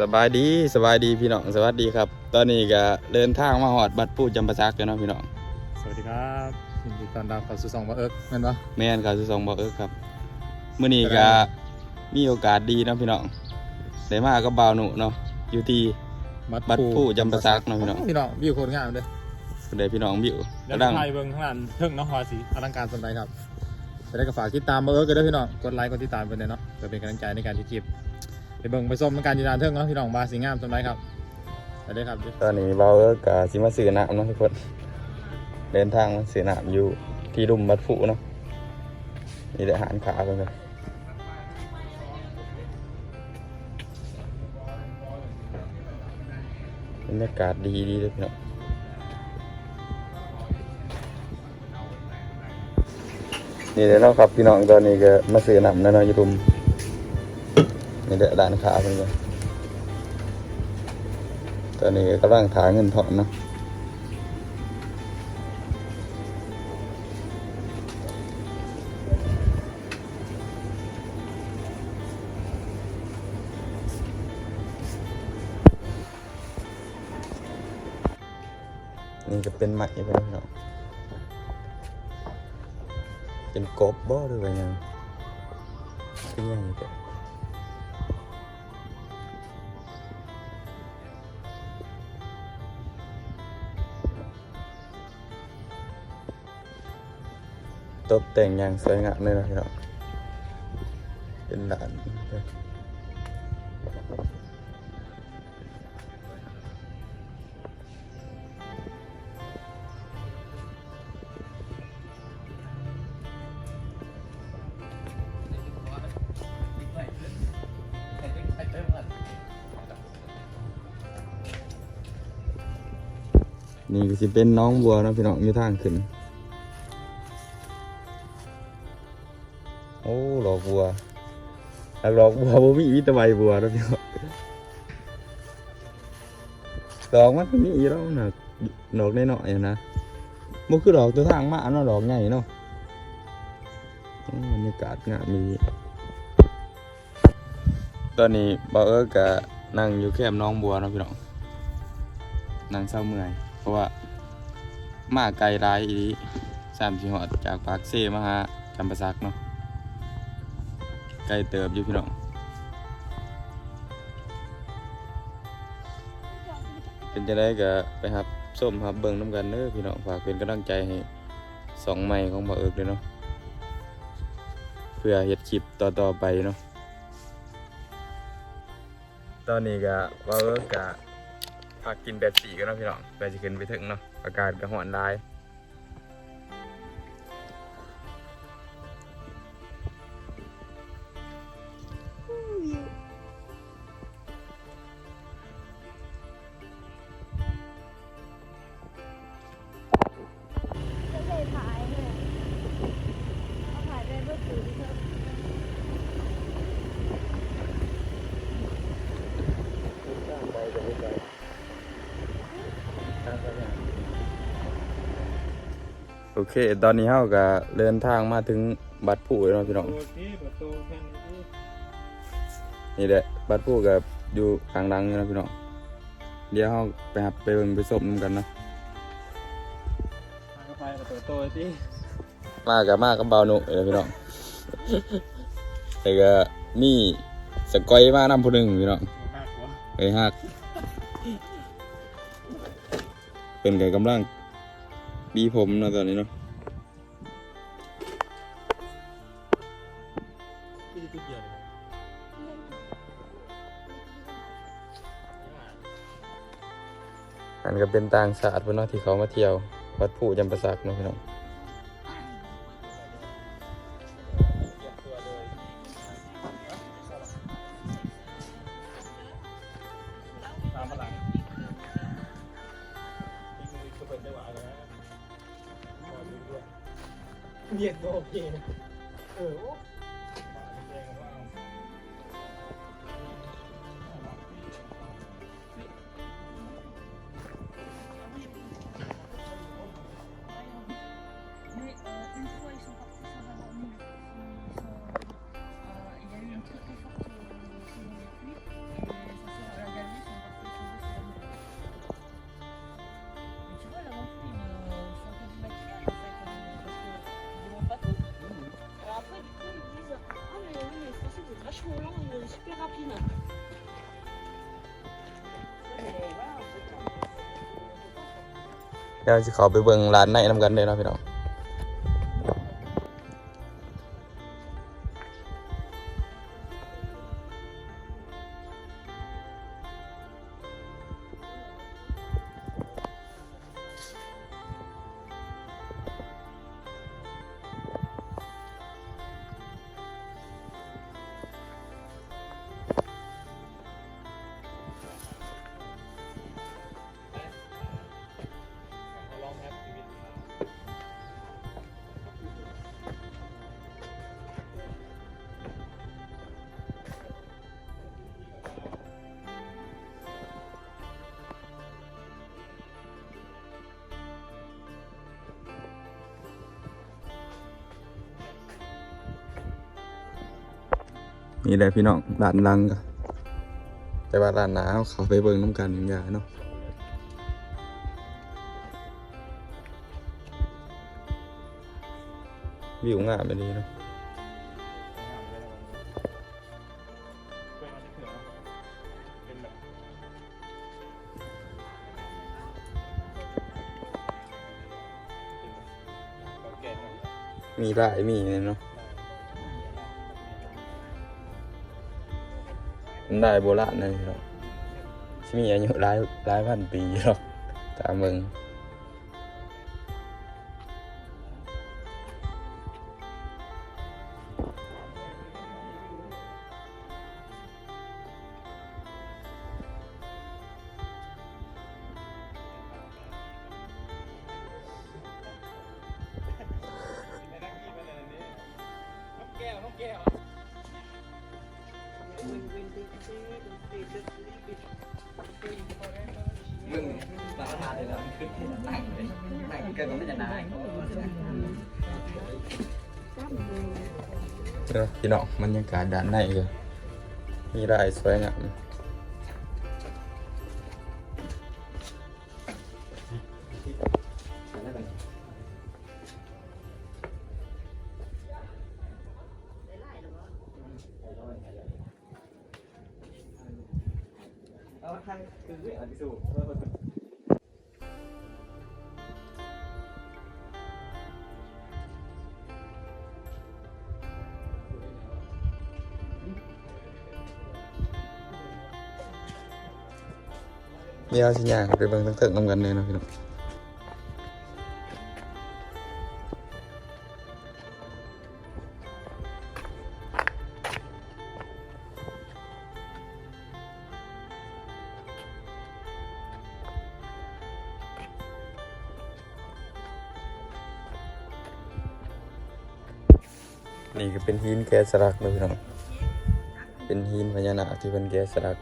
สบายดีสบายดีพี่น้องสวัสดีครับ ตอนนี้ก็เดินทางมาหอดบัดปูจำปาซักแล้วเนาะพี่น้องสวัสดีครับยินดีต้อนรับเข้าสู่สองบาเอิร์กแม่นปะแม่นครับสิสองบอกเออครับมื้อนี้ก็มีโอกาสดีเนาะพี่น้องได้มากับบ่าวหนุเนาะอยู่ที่บัดผู้จำปาสักเนาะพี่น้องพี่น้องวิวโคตรงามเลยได้พี่น้องบิวเดี๋ยวกำลังไทยเบิ้งข้างหลังเทิงเน้องฮอสีอลังการสมใดครับจะได้ก็ฝากติดตามบาเอิร์กกันด้วยพี่น้องกดไลค์กดติดตามกันเลยเนาะเพื่อเป็นกำลังใจในการที่คลิป ไปเบิ้งไปส้มการยีนานเทิงเนาะพี่น้องบาสีงามสมใดครับไปได้ครับตอนนี้บ่าเออก็สิมาซื้อน้ำเนาะทุกคนเดินทางมาซื้อน้ำอยู่ที่รุมบัดผูเนาะนี่ได้อาหารขาเพิ่นเลยบรรยากาศดีดีเลยพี่น้องนี่เดี๋ยวเราะครับพี่น้องตอนนี้ก็มาซื้อน้ำแล้วเนาะอยู่รุม นี่เดี๋ยวร้านค้าเพิ่นก็ตอนนี้กำลังถ่ายเงินถอนนะนี่ก็เป็นใหม่ไปแล้วพี่น้องเป็นกบบ่หรือว่าหยังเป็นยังแต่ ตกแต่งอย่างสวยงามเลยนะพี่น้องเป็นหลานนี่ก็สิเป็นน้องบัวนะพี่น้องอยู่ทางขึ้น โอ้หลอกบัวหากหลอกบัวบ่มีวิตะไบบัวเนาะพี่น้องดอกมันก็มีอีแล้วนะดอกน้อยนะมันคือดอกตัวทางมาเนาะดอกใหญ่เนาะบรรยากาศงามมีตอนนี้บ่าวเอิร์กก็นั่งอยู่แคมน้องบัวเนาะพี่น้องนั่งเศร้าเมื่อย เพราะว่ามาไกลหลายอีสามสิหอดจากปากเซมาหาจำปาสักเนาะ ไกลเติบอยู่พี่น้องเป็นจะได้ก็ไปหับส้มหับเบิ่งน้ำกันเด้อพี่น้องฝากเป็นกำลังใจให้สองใหม่ของบ่าวเอิกเลยเนาะเพื่อเฮ็ดคลิปต่อๆไปเนาะตอนนี้ก็บ่าวเอิกก็พักกินแบบสีกันเนาะพี่น้องไปจะขึ้นไปถึงเนาะอากาศก็ร้อนได้ โอเค ตอนนี้เฮาก็เดินทางมาถึงบัดผู้แล้วเนาะพี่น้องนี่แหละบัดผู้กับอยู่ข้างหลังนี่เนาะพี่น้องเดี๋ยวเฮาไปหับไปเบิ่งไปสมกันเนาะไปเปิดโตที่มากับมากับเบาหนุเลยพี่น้องแต่ก็มีสกอยมานำผู้หนึ่งพี่น้องมากกว่าเอ้ยฮักเป็นไงกำลัง บีผมเนาะตอนนี้เนาะอันก็เป็นต่างชาติเพื่อนเนาะที่เขามาเที่ยว วัดผู้จำปาสักเนาะพี่น้องตามมาหลัง เรียกโอเคนะเออ super เดี๋ยวจะขอไปเบิ่งร้านในน้ำกันเลยนะพี่น้อง นี่แหละพี่น้องร้านลังก็แต่ว่าร้านหนาเขาเขาไปเบิ่งน้ำกันอย่าเนาะวิวงามไปดีเนาะมีหลายมีเลยเนาะ ได้โบราณเลยเนาะที่มีอายุหลายหลายพันปีหรอกตามเมือง มึงสารทานเลยแล้วขึ้นนั่งเลยนั่งเกินกว่าไม่จะนานเดี๋ยวพี่น้องมันยังกาดด้านในอยู่มีได้สวยงาม เดี๋ยวสิย่างไปเบิ่งทั้งเถิงนำกันเลยเนาะพี่น้องนี่ก็เป็นหินแกะสลักเลยพี่น้อง เป็นหินพญานาคที่เป็นแกะสลัก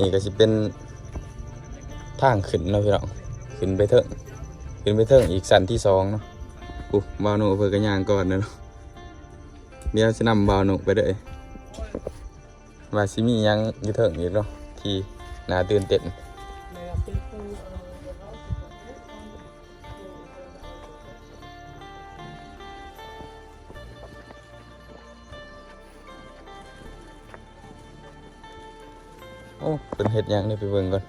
นี่ก็สิเป็นทางขึ้นเนาะพี่น้องขึ้นไปเถิงขึ้นไปเถิงอีกสันที่สองเนาะอู้บาวนุเพื่อกระย่างก่อนนะเนาะเดี๋ยวจะนำบาวนุไปเลยว่าซิมียังอยู่เถิงอีกเนาะที่น่าตื่นเต้น โอ้เป็นเห็ดหยังเลยไปเบิ่งก่อน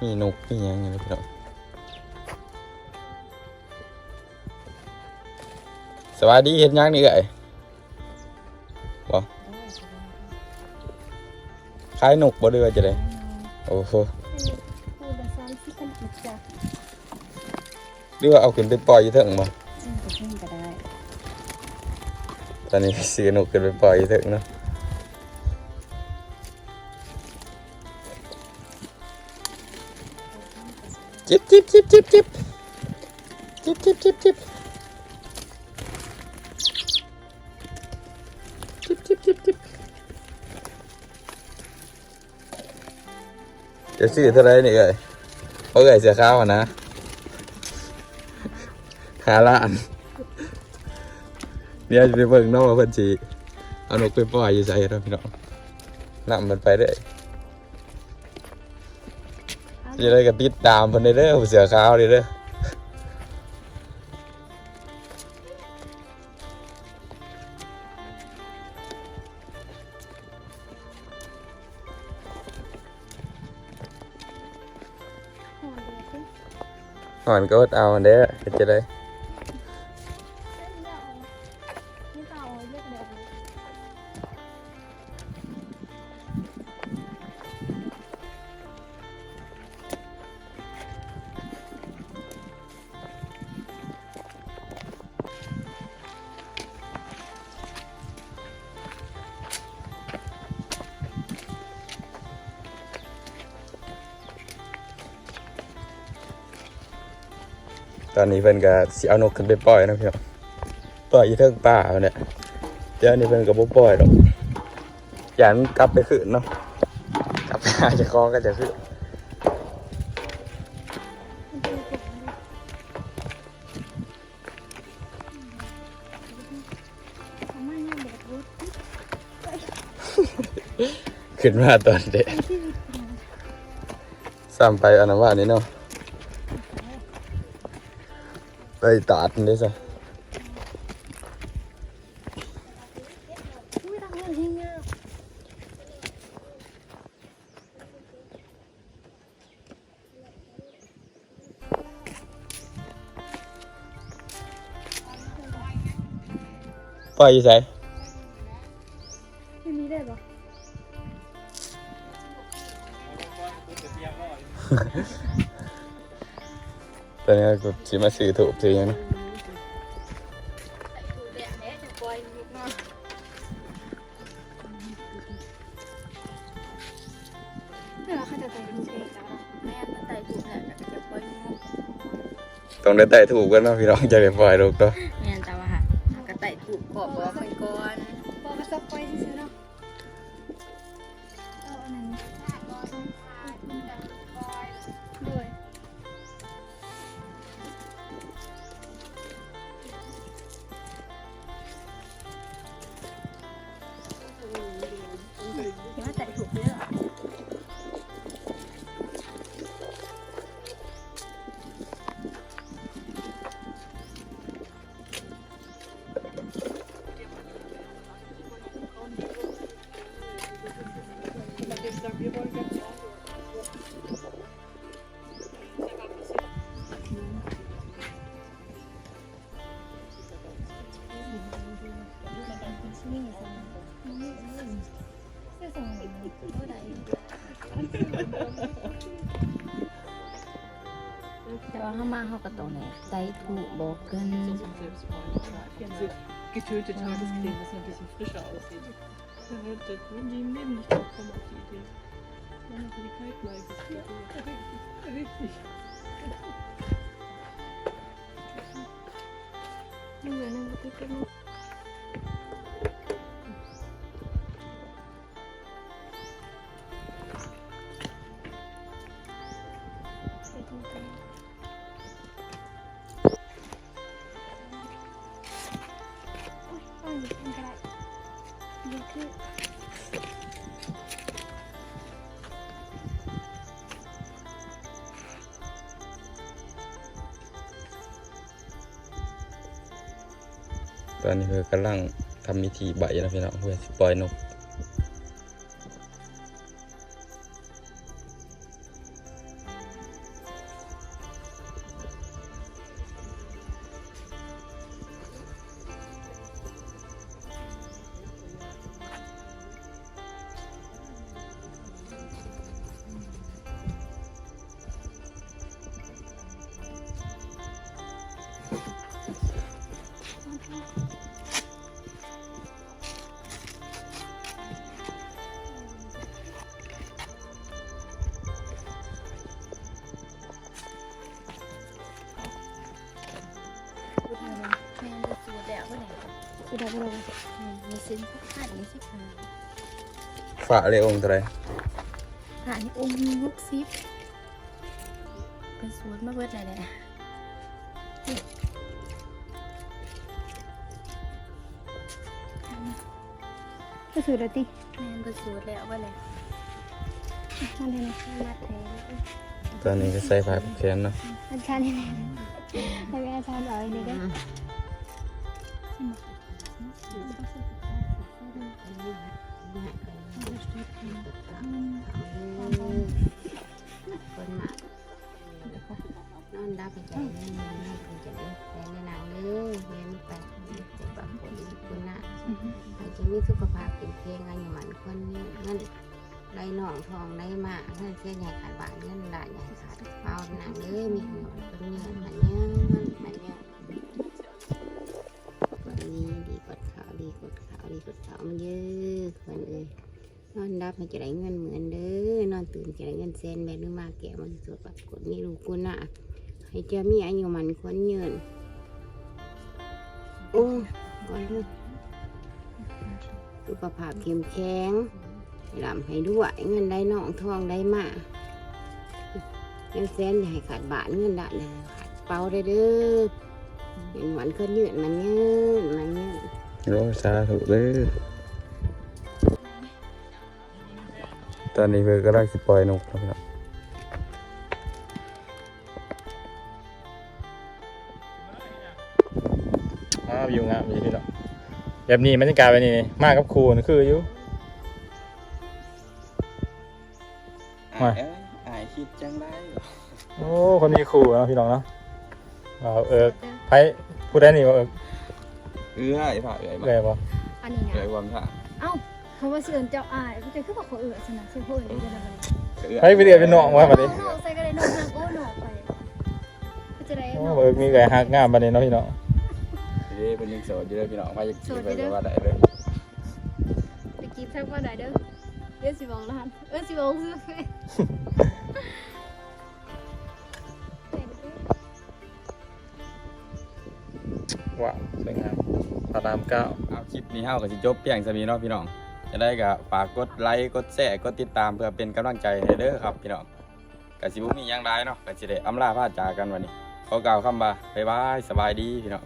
มีนกมีหยังอยู่เลยพี่น้องสวัสดีเห็ดหยังนี่ไงบ่ขายนกบ่เดือจะได้โอ้โหพูดภาษาที่กันจิตจ้ะหรือว่าเอาขึ้นไปปล่อยอยู่เถิงบ่อืมก็เพิ่งก็ได้ ตอนนี้ซื้อนกขึ้นไปปล่อยอยู่เถิงเนาะ จิบจิบจิบจิบจิบจิบจิบจิบจิบจิบจิบจิบจะซื้อเท่าไรนี่เอ้ยเพราะเอ้ยเสียข้าวอะนะหาล้านเดี๋ยจะไปเบิ่งน้องเพิ่นสิเอานกไปปล่อยอยู่ใส่เนาพี่น้องนำมันไปเด้อ จะได้ก็ติดตามเพิ่นได้เด้อเสือขาวเด้อเด้อหอนก็เอาเด้อจะได้ ตอนนี้เพิ่นก็สิเอานกขึ้นไปปล่อยนะพี่น้องปล่อยอยู่เทิงป่าเนี่ยเดี๋ยวนี้เพิ่นก็บ่ปล่อยหรอกอย่ามันกลับไปคืนเนาะกลับไปหาเจ้าของก็จะคืนมันจะมีผงด้นขึ้นมาตอนเด็กไอ้ที่มีผงซ้ำไปอันนั้นว่านี่เนาะ ไปตาดนี่ซ ตอนนี้ก็สิมาซื้อถูกซื้อหยังนะเนี่ยเขาจะใส่ถุงเองจ้าแม่มันใส่ถุงแหละแต่ก็จะปล่อยงูต้องได้แต่ถูกกันเนาะพี่น้องจะได้ปล่อยลูกเนาะแม่นจ้าว่าค่ะก็ใส่ถุงขอบบอกไปก่อนพอมาซักไปซื้อเนาะเอาอันนั้น selbst wollen. Oder einfach diese getötete mhm. Tagescreme, dass sie ein bisschen frischer aussieht. Da würden die im Leben nicht drauf kommen auf die Idee. Dann noch die Kaltleibes. Ja, richtig. richtig. ตอนนี้เพิ่นกำลังทำพิธีใบนะพี่น้องเพื่อสิปล่อยนก ได้ไม่ได้มีส้นขาดมีสิบห้าฝาเลยองค์เท่าไหรหผ่าองค์มีลูกซิปเป็นสวนมาเบิดอะไรแหละก็ถือแล้วติแม่นเป็นสวนแล้วว่าอะไรนั่นเลยนะมัดแทนตอนนี้ก็ใส่ผ้าผูกแขนเนาะอาจารย์นี่แหละแล้วก็อาจารย์เอาอันนี้ได้ คนมานอนดับใจนี่นี่คือจะได้แต่ในหนังเลยเรียนไปปวดปากปวดคนน่ะอาจจะมีสุขภาพเป็นเพลงอะไรอย่างมันคนนี้เงินไรหนองทองไรมาเงินเส้นใหญ่ขาดบาทเงินหลายใหญ่ขาดเปล่าหนังเลยมีหัวคนเงินมันเงินมันเงินค กดขาวดีกดขาวดีกดขาวมันเยอะคนเอ้ยนอนดับให้จะได้เงินเหมือนเด้อนอนตื่นจะได้เงินเซนแม่นึกมาแก่มันสวดปัดกดนี่ลูกกูน่ะให้เจ้ามีอายุมันคนยืนโอ้ก่อนเลยสุขภาพเข้มแข็งห้ลำให้ด้วยเงินได้น้องทองได้มาเงินเซนอย่าให้ขาดบาทเงินได้เลยขาดเป้าได้เด้อเป็นหวันคนยืนมันยืนมันยืน โอ้สาธุเด้อตอนนี้เพิ่นกำลังสิปล่อยนกแล้วพี่น้องอ้าวอยู่งามอยู่พี่น้องแบบนี้บรรยากาศแบบนี้นี่มากับครูนี่คืออยู่อ้ายเอ้ยอ้ายคิดจังได๋โอ้คนนี้ครูเนาะพี่น้องเนาะเอาเออไผผู้ใดนี่ว่าเออ เอื้อยผ้าเอื้อยมาเลยบ่อันนี้เอื้อยนะความท่าเอ้าเขาว่าเสื่อเจ้าอายก็จะคือบอกเขาเอือชนะซึ่งเขาเอือได้แล้วเอื้อยไผไปเรียนเป็นน้องว่าบัดนี้เขาใส่ก็ได้นอกทางโอ้หนอกไปก็จะได้โอ้นอกเออมีไก่ฮักงามบัดนี้เนาะพี่น้องเด้เพิ่นยังโสดอยู่เด้อพี่น้องว่าจะโสกินดไปอยู่เด้อก็ว่าได้เด้อตะกี้ทักว่าได้เด้อเดี๋ยวสิบอกร้านเออสิบอกซื้อ ว้าวสวยงามพระรามเก้าเอาคลิปนี้เฮาก็สิจบเพียงซะนี้เนาะพี่น้อง จะได้กับฝากกดไลค์กดแชร์กดติดตามเพื่อเป็นกำลังใจให้เด้อครับพี่น้องกับสิบ่มียังได้เนาะกับสิเดออำลาพาจากกันวันนี้ขอกล่าวคำว่าบ๊ายบายสบายดีพี่น้อง